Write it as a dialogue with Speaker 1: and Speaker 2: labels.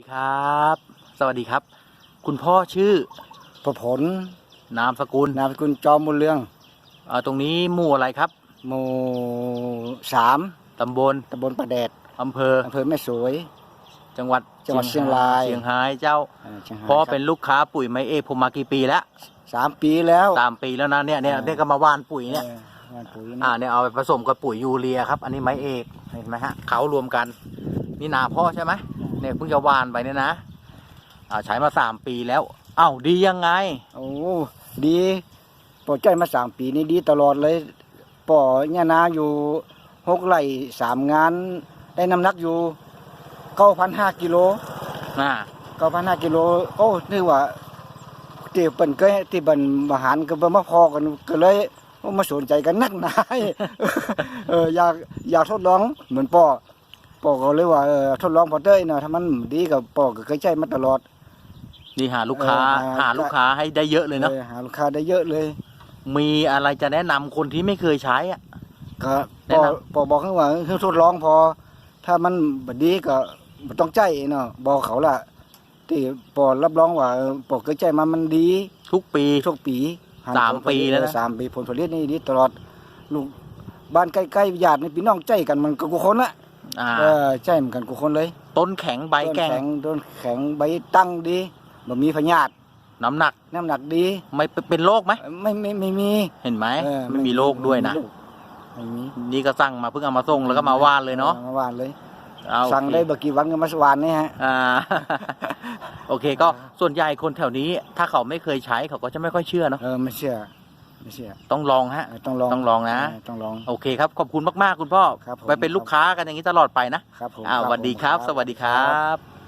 Speaker 1: สวัสดีครับ สวัสดีครับ คุณพ่อชื่อ
Speaker 2: ประผล
Speaker 1: นามสกุล
Speaker 2: นามสกุลจอมบุญเรือง
Speaker 1: เอ่อตรงนี้หมู่อะไรครับ
Speaker 2: หมู่สาม
Speaker 1: ตำบล
Speaker 2: ตำบลประแดด
Speaker 1: อำเภอ
Speaker 2: อำเภอแม่สวย
Speaker 1: จังหวัด
Speaker 2: จังหวัดเชียงราย
Speaker 1: เชียงรายเจ้า
Speaker 2: เอ่อชียงราย
Speaker 1: พ่อ
Speaker 2: ครับ
Speaker 1: เป็นลูกค้าปุ๋ยไม้เอกผมมากี่ปีแล้ว
Speaker 2: สามปีแล้ว
Speaker 1: สามปีแล้วนะเนี่ยเนี่ย
Speaker 2: เออ
Speaker 1: เนี่ยก็มาว่านปุ๋ยเนี่ย
Speaker 2: อองานปุ๋ย
Speaker 1: อ่า
Speaker 2: นะ
Speaker 1: เนี่ยเอาไปผสมกับปุ๋ยยูเรียครับ อันนี้ไม้เอกเห็นไหมฮะเขารวมกัน นี่นาพ่อใช่ไหม เนี่ยเพิ่งจะว่านไปเนี่ยนะอ่าใช้มาสามปีแล้วอ้าวดียังไง
Speaker 2: โอ้ดีปอใจมาสามปีนี้ดีตลอดเลยปอเนี่ยนาอยู่หกไร่สามงาน ได้น้ำหนักอยู่เก้าพันห้ากิโล
Speaker 1: อ่า
Speaker 2: เก้าพันห้ากิโลโอ้นึกว่าที่เปิ่นก็ที่เปิ่นมาหารก็บ่มาพอกันก็เลยมาสนใจกันนักหนาเอออยากอยากทดลองเหมือนป่อ ป่อก็เลยว่าเออทดลองพอเต้ยเนาะถ้ามันดีกับป่อก็เคยใช้มาตลอด
Speaker 1: นี่หาลูกค้า
Speaker 2: เออหา
Speaker 1: หาลูกค้าให้ได้เยอะเลยเนาะ
Speaker 2: ออหาลูกค้าได้เยอะเลย
Speaker 1: มีอะไรจะแนะนำคนที่ไม่เคยใช้อะ
Speaker 2: ก็
Speaker 1: แนะ
Speaker 2: ป่อนำป่อบอกให้ว่าคือทดลองพอ ถ้ามันบ่ดีก็บ่ต้องใจเนาะบอกเขาล่ะที่ป่อรับรองว่าเออป่อเคยใช้มามันดี
Speaker 1: ทุกปี
Speaker 2: ทุกปีหัน
Speaker 1: สาม
Speaker 2: ผลผ
Speaker 1: ปี
Speaker 2: ต
Speaker 1: แล้วนะ
Speaker 2: เออสามปีผลผลิตนี่ดีตลอดลูกบ้านใกล้ๆญาตินี่พี่น้องใจกันมันก็กูคนละ
Speaker 1: อ่า
Speaker 2: เออใจเหมือนกันกูคนเลย
Speaker 1: ต้นแข็งใบ
Speaker 2: ต้น
Speaker 1: แกร่ง
Speaker 2: ข็งต้นแข็งใบตั้งดีบ่มีพยาธิ
Speaker 1: น้ำหนัก
Speaker 2: น้ำหนักดี
Speaker 1: ไม่เป็นโรคไหม
Speaker 2: ไม่ไม่ไม่มี
Speaker 1: เห็นไหม
Speaker 2: เออ
Speaker 1: ไม่มีโรคด้วยนะ
Speaker 2: ไม่มี
Speaker 1: นี่ก็สั่งมาเพิ่งเอามาส่งแล้วก็มาว่านเลยเนาะ
Speaker 2: ออมาว่านเลย
Speaker 1: เอา
Speaker 2: สั่งได้บ่กี่วันก็มาสวานนี่ฮะ
Speaker 1: อ่า โอเคก็ส่วนใหญ่คนแถวนี้ ถ้าเขาไม่เคยใช้เขาก็จะไม่ค่อยเชื่อเนาะ
Speaker 2: เออไม่เชื่อ ไม่เชื่อ
Speaker 1: ต้องลองฮะ
Speaker 2: เออต้องลอง
Speaker 1: ต้องลองนะ
Speaker 2: เต้องลอง
Speaker 1: โอเคครับ ขอบคุณมากๆ คุณพ่อ
Speaker 2: ครับผม
Speaker 1: ไปเป็นลูกค้ากันอย่างนี้ตลอดไปนะครับ
Speaker 2: ผม
Speaker 1: อ่า
Speaker 2: ครับ
Speaker 1: สวัสดีครับ
Speaker 2: ผม
Speaker 1: สวัสดีครับ